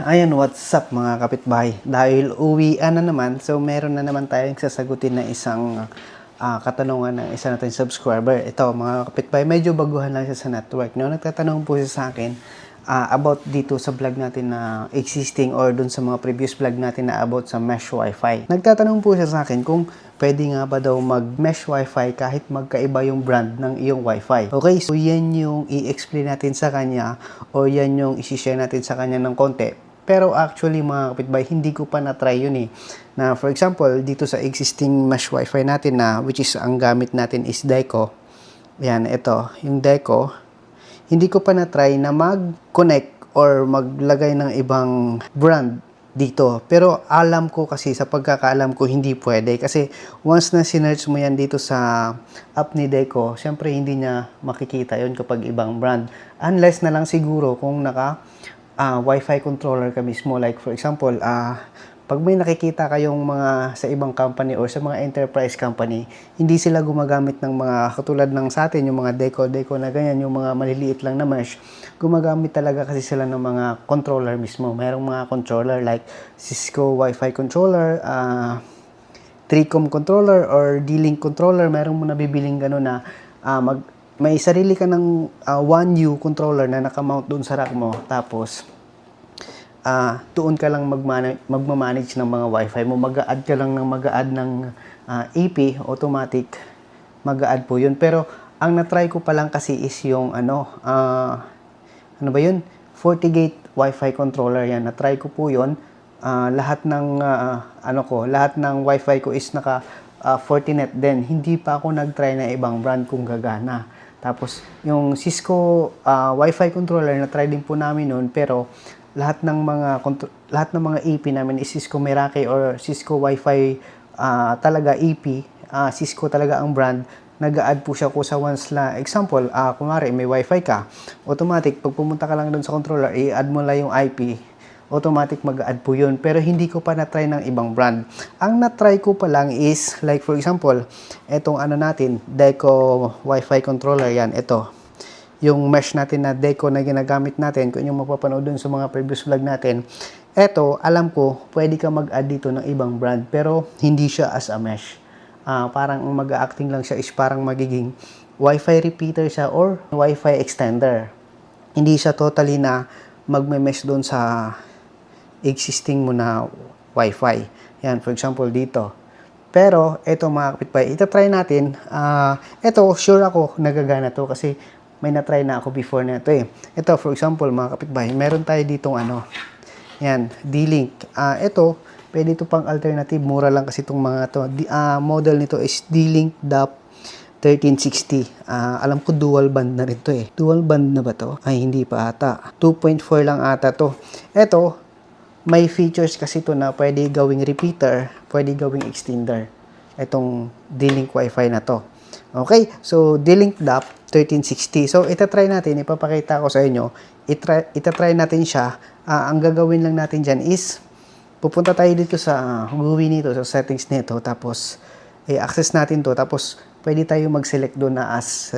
Ayan, what's up mga kapitbahay? Dahil uwian na naman, so meron na naman tayong sasagutin na isang ah, katanungan ng isa nating subscriber. Ito, mga kapitbahay, medyo baguhan lang siya sa network. No? Nagtatanong po siya sa akin ah, about dito sa vlog natin na existing or dun sa mga previous vlog natin na about sa mesh wifi. Nagtatanong po siya sa akin kung pwede nga ba daw mag-mesh wifi kahit magkaiba yung brand ng iyong wifi. Okay, so yan yung i-explain natin sa kanya o yan yung isi-share natin sa kanya ng konti. Pero actually mga kapitbahay, hindi ko pa na-try yun eh. Na for example, dito sa existing mesh wifi natin na which is ang gamit natin is Deco. Yan, ito, yung Deco. Hindi ko pa na-try na mag-connect or maglagay ng ibang brand dito. Pero alam ko kasi, sa pagkakaalam ko, hindi pwede. Kasi once na sinerch mo yan dito sa app ni Deco, syempre hindi niya makikita yon kapag ibang brand. Unless na lang siguro kung naka ah, Wi-Fi controller ka mismo. Like for example, ah pag may nakikita kayong mga sa ibang company or sa mga enterprise company, hindi sila gumagamit ng mga katulad ng sa atin, yung mga deco-deco na ganyan, yung mga maliliit lang na mesh, gumagamit talaga kasi sila ng mga controller mismo. Merong mga controller like Cisco Wi-Fi controller, ah 3Com controller or D-Link controller, merong mo nabibiling gano'n na ah, mag, may sarili ka ng ah, 1U controller na nakamount doon sa rack mo. Tapos, ah doon ka lang magmamanage ng mga wifi mo. Mag-add ka lang ng mag-add ng ah, AP, automatic, mag-add po yun. Pero, ang na-try ko pa lang kasi is yung ano, ah, ano ba yun? FortiGate Wi-Fi controller yan. Na-try ko po yun. Ah, lahat ng ah, ano ko, lahat ng Wi-Fi ko is naka ah, Fortinet din. Hindi pa ako nag-try na ibang brand kung gagana. Tapos yung Cisco ah, Wi-Fi controller na try din po namin noon pero lahat ng mga lahat ng mga AP namin is Cisco Meraki or Cisco Wi-Fi ah, talaga AP, ah, Cisco talaga ang brand nag-add po siya ko sa once la example, ah kunwari may wifi ka, automatic pag pumunta ka lang doon sa controller, i-add mo lang yung IP, automatic mag-add po yun. Pero hindi ko pa na-try ng ibang brand. Ang na-try ko pa lang is, like for example, etong ano natin, Deco Wi-Fi controller yan, ito. Yung mesh natin na Deco na ginagamit natin, kung yung mapapanood dun sa mga previous vlog natin, eto, alam ko, pwede ka mag-add dito ng ibang brand, pero hindi siya as a mesh ah parang ang mag-acting lang siya is parang magiging Wi-Fi repeater siya or Wi-Fi extender. Hindi siya totally na magme-mesh doon sa existing mo na Wi-Fi. Yan, for example, dito. Pero, eto mga kapitbahay, itatry natin. ah ito, sure ako, nagagana to kasi may na-try na ako before na ito eh. Ito, for example, mga kapitbahay, meron tayo ditong ano, yan, D-Link. Ah ito, pwede ito pang alternative. Mura lang kasi itong mga to. Di, ah, model nito is D-Link DAP 1360. Ah, alam ko dual band na rin to eh. Dual band na ba to? Ay, hindi pa ata. 2.4 lang ata to. Ito, may features kasi to na pwede gawing repeater, pwede gawing extender. Itong D-Link Wi-Fi na to. Okay, so D-Link DAP 1360. So, itatry natin, ipapakita ko sa inyo. Itry, itatry natin siya. Ah, ang gagawin lang natin dyan is, pupunta tayo dito sa uh, GUI nito, sa settings nito, tapos, i-access natin to, tapos, pwede tayo mag-select doon na as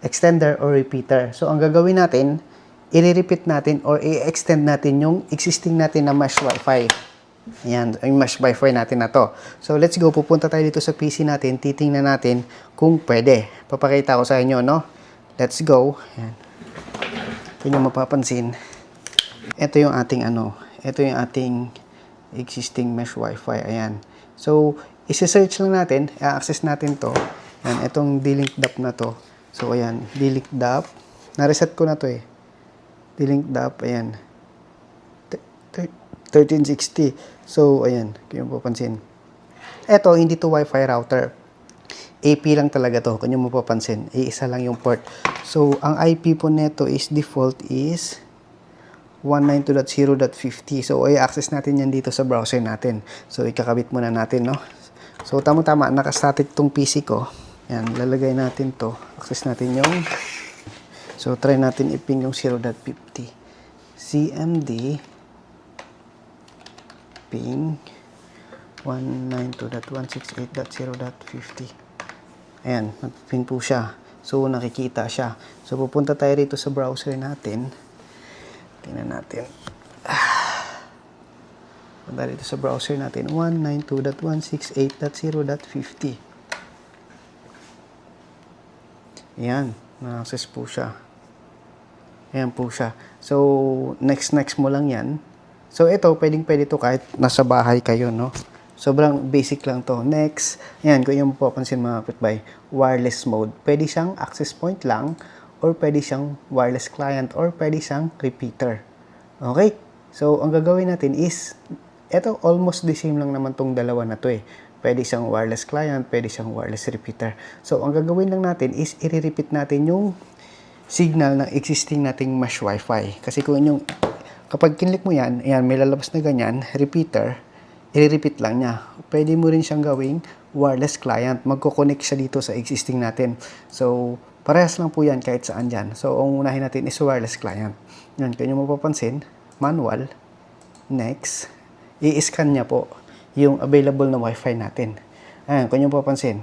extender or repeater. So, ang gagawin natin, i-repeat natin or i-extend natin yung existing natin na mesh wifi. Ayan, yung mesh wifi natin na to. So, let's go. Pupunta tayo dito sa PC natin. Titingnan natin kung pwede. Papakita ko sa inyo, no? Let's go. Ayan. Ito yung mapapansin. Ito yung ating ano. Ito yung ating existing mesh wifi. Ayan. So, isi-search lang natin. I-access natin to. Ayan, itong D-Link DAP na to. So, ayan. D-Link DAP. Na-reset ko na to eh. D-Link DAP. Ayan. 1360. So, ayan. Yung mapapansin. Ito, hindi to Wi-Fi router. AP lang talaga to. Kung yung mapapansin. Iisa lang yung port. So, ang IP po neto is default is 192.0.50. So, i-access natin yan dito sa browser natin. So, ikakabit muna natin, no? So, tama-tama. Nakastatic tong PC ko. Yan, lalagay natin to. Access natin yung So, try natin iping yung 0.50. CMD ping 192.168.0.50. Ayan, nag-ping po siya. So, nakikita siya. So, pupunta tayo rito sa browser natin. Tingnan natin. Punta dito sa browser natin, 192.168.0.50. Ayan, na-access po siya. Ayan po siya. So, next next mo lang yan. So, ito, pwedeng pwede to kahit nasa bahay kayo, no? Sobrang basic lang to. Next, ayan, kung yung papansin mga kapitbahay, wireless mode. Pwede siyang access point lang, or pwede siyang wireless client, or pwede siyang repeater. Okay? So, ang gagawin natin is, ito, almost the same lang naman tong dalawa na to eh. Pwede siyang wireless client, pwede siyang wireless repeater. So, ang gagawin lang natin is, i-repeat natin yung signal ng existing nating mesh wifi. Kasi kung yung, kapag kinlik mo yan, ayan, may lalabas na ganyan, repeater, i-repeat lang niya. Pwede mo rin siyang gawing wireless client. Magko-connect siya dito sa existing natin. So, parehas lang po yan kahit saan dyan. So, ang unahin natin is wireless client. Yan, kanya mo mapapansin, manual, next, i-scan niya po yung available na wifi natin. Ayan, kung yung papansin,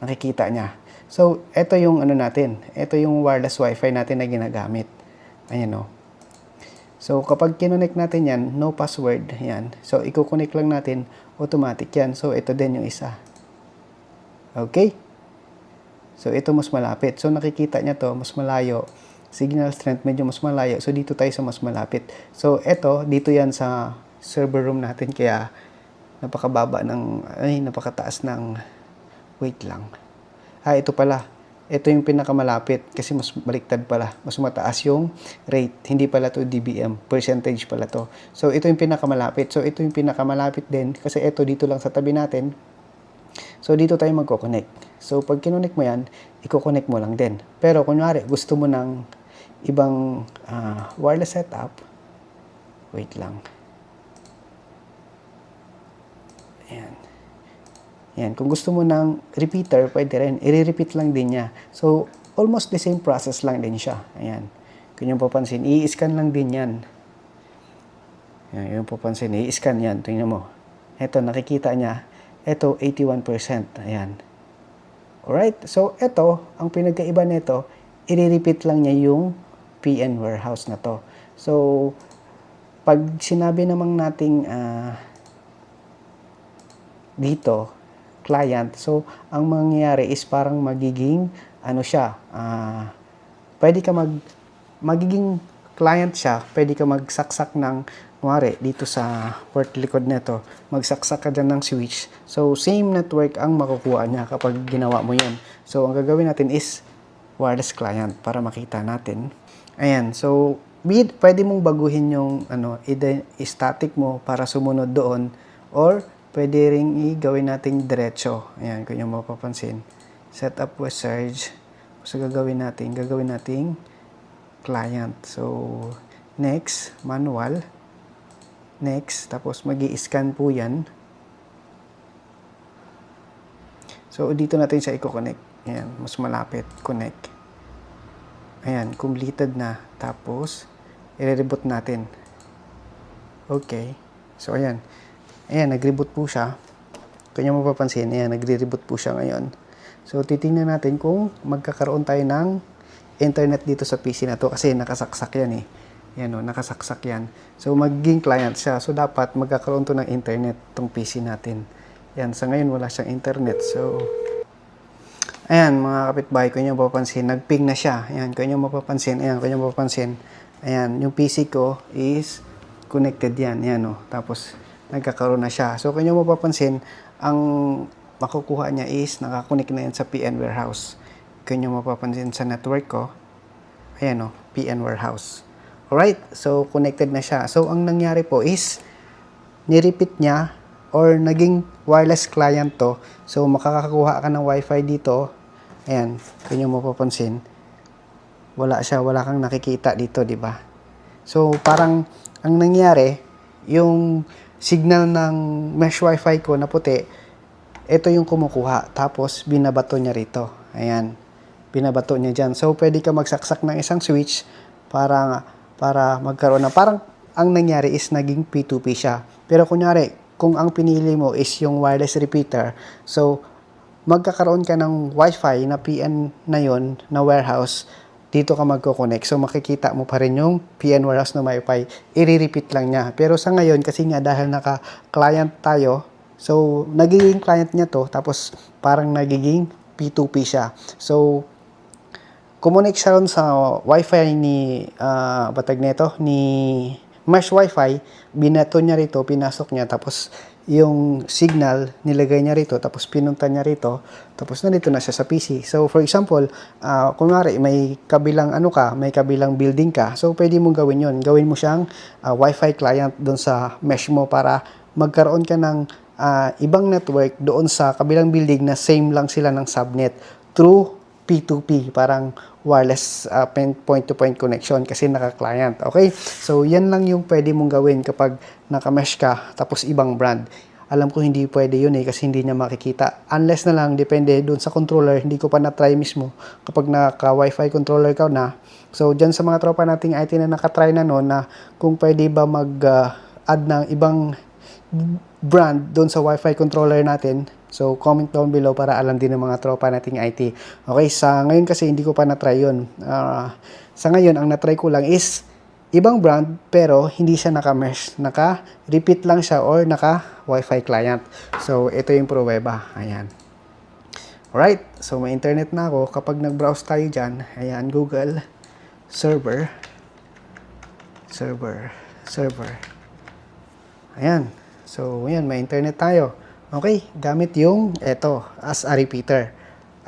nakikita niya. So, ito yung ano natin. Ito yung wireless wifi natin na ginagamit. Ayan o. So, kapag kinonect natin yan, no password, yan. So, i-connect lang natin, automatic yan. So, ito din yung isa. Okay? So, ito mas malapit. So, nakikita niya to, mas malayo. Signal strength medyo mas malayo. So, dito tayo sa mas malapit. So, ito, dito yan sa server room natin. Kaya, napakababa ng, ay, napakataas ng, wait lang. Ah, ito pala. Ito yung pinakamalapit kasi mas baliktad pala. Mas mataas yung rate. Hindi pala to DBM. Percentage pala to. So, ito yung pinakamalapit. So, ito yung pinakamalapit din kasi ito dito lang sa tabi natin. So, dito tayo magko-connect. So, pag kinonect mo yan, i-connect mo lang din. Pero, kunyari, gusto mo ng ibang ah, wireless setup, wait lang. Ayan. Yan. Kung gusto mo ng repeater, pwede rin. I-repeat lang din niya. So, almost the same process lang din siya. Ayan. Kung yung papansin, i-scan lang din yan. Yan, yung papansin, i-scan yan. Tingnan mo. Ito, nakikita niya. Ito, 81%. Ayan. Alright? So, ito, ang pinagkaiba nito, i-repeat lang niya yung PN warehouse na to. So, pag sinabi namang nating ah, dito, client. So, ang mangyayari is parang magiging, ano siya, ah, pwede ka mag, magiging client siya, pwede ka magsaksak ng, kunwari, dito sa port likod nito, magsaksak ka dyan ng switch. So, same network ang makukuha niya kapag ginawa mo yan. So, ang gagawin natin is wireless client para makita natin. Ayan, so, pwede mong baguhin yung ano, static mo para sumunod doon or pwede ring i-gawin nating diretso. Ayan, kung yung mapapansin. Set up with surge. So, gagawin natin, gagawin nating client. So, next, manual. Next, tapos mag scan po yan. So, dito natin siya i-connect. Ayan, mas malapit. Connect. Ayan, completed na. Tapos, i-reboot natin. Okay. So, ayan. Ayan, nag-reboot po siya. Kung nyo mapapansin, ayan, nagre-reboot po siya ngayon. So, titingnan natin kung magkakaroon tayo ng internet dito sa PC na to kasi nakasaksak yan eh. Yan o, nakasaksak yan. So, magiging client siya. So, dapat magkakaroon to ng internet tong PC natin. Yan, sa ngayon wala siyang internet. So, ayan, mga kapitbahay, kung nyo mapapansin, nag-ping na siya. Ayan, kung nyo mapapansin, ayan, kung nyo mapapansin, ayan, yung PC ko is connected yan. Ayan o, tapos nagkakaroon na siya. So, kung mapapansin, ang makukuha niya is nakakonect na yan sa PN Warehouse. Kung mapapansin sa network ko, ayan o, PN Warehouse. Alright, so connected na siya. So, ang nangyari po is, nirepeat niya or naging wireless client to. So, makakakuha ka ng wifi dito. Ayan, kung mapapansin, wala siya, wala kang nakikita dito, di ba? So, parang ang nangyari, yung signal ng mesh wifi ko na puti, ito yung kumukuha. Tapos, binabato niya rito. Ayan. Binabato niya dyan. So, pwede ka magsaksak ng isang switch para, para magkaroon na. Parang, ang nangyari is naging P2P siya. Pero kunyari, kung ang pinili mo is yung wireless repeater, so, magkakaroon ka ng wifi na PN na yon na warehouse, dito ka magko-connect. So makikita mo pa rin yung PN Warehouse na Wi-Fi. I-repeat lang niya. Pero sa ngayon, kasi nga dahil naka-client tayo, so nagiging client niya to, tapos parang nagiging P2P siya. So, kumunik siya ron sa wifi ni ah batag nito ni mesh wifi binato niya rito pinasok niya tapos yung signal nilagay niya rito tapos pinunta niya rito tapos nandito na siya sa PC so for example ah kunwari may kabilang ano ka may kabilang building ka so pwede mong gawin yon gawin mo siyang ah, wifi client doon sa mesh mo para magkaroon ka ng ah, ibang network doon sa kabilang building na same lang sila ng subnet through P2P, parang wireless uh, point-to-point connection kasi naka-client. Okay? So, yan lang yung pwede mong gawin kapag naka-mesh ka tapos ibang brand. Alam ko hindi pwede yun eh kasi hindi niya makikita. Unless na lang, depende doon sa controller. Hindi ko pa na-try mismo kapag naka-wifi controller ka na. So, dyan sa mga tropa nating IT na nakatry na noon na kung pwede ba mag-add ng ibang brand doon sa wifi controller natin. So, comment down below para alam din ng mga tropa nating IT. Okay, sa ngayon kasi hindi ko pa na-try yun. Ah, sa ngayon, ang na-try ko lang is ibang brand pero hindi siya naka-mesh. Naka-repeat lang siya or naka-wifi client. So, ito yung pruweba. Ayan. Alright, so may internet na ako. Kapag nag-browse tayo dyan, ayan, Google, server, server, server. Ayan. So, ayan, may internet tayo. Okay, gamit yung eto as a repeater.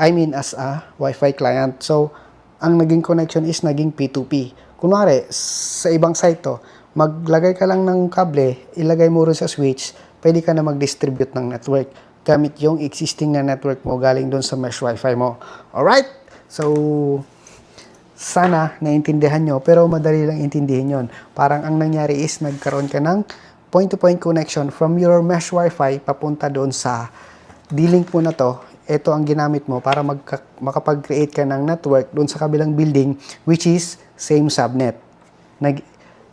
I mean as a Wi-Fi client. So, ang naging connection is naging P2P. Kunwari, sa ibang site to, maglagay ka lang ng kable, ilagay mo rin sa switch, pwede ka na mag-distribute ng network gamit yung existing na network mo galing doon sa mesh Wi-Fi mo. Alright? So, sana naintindihan nyo, pero madali lang intindihin yon. Parang ang nangyari is nagkaroon ka ng point-to-point connection from your mesh Wi-Fi papunta doon sa D-Link mo na to. Ito ang ginamit mo para magka- makapag-create ka ng network doon sa kabilang building which is same subnet. Nag,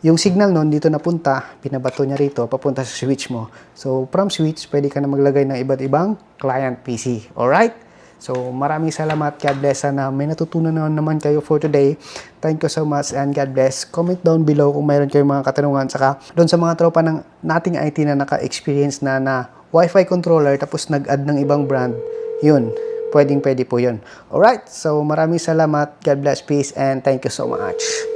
yung signal nun dito napunta, pinabato niya rito, papunta sa switch mo. So, from switch, pwede ka na maglagay ng iba't ibang client PC. Alright? So, maraming salamat. God bless. Sana may natutunan na naman kayo for today. Thank you so much and God bless. Comment down below kung mayroon kayong mga katanungan. Saka, doon sa mga tropa ng nating IT na naka-experience na na Wi-Fi controller tapos nag-add ng ibang brand, yun. Pwedeng pwede po yun. Alright, so maraming salamat. God bless, peace, and thank you so much.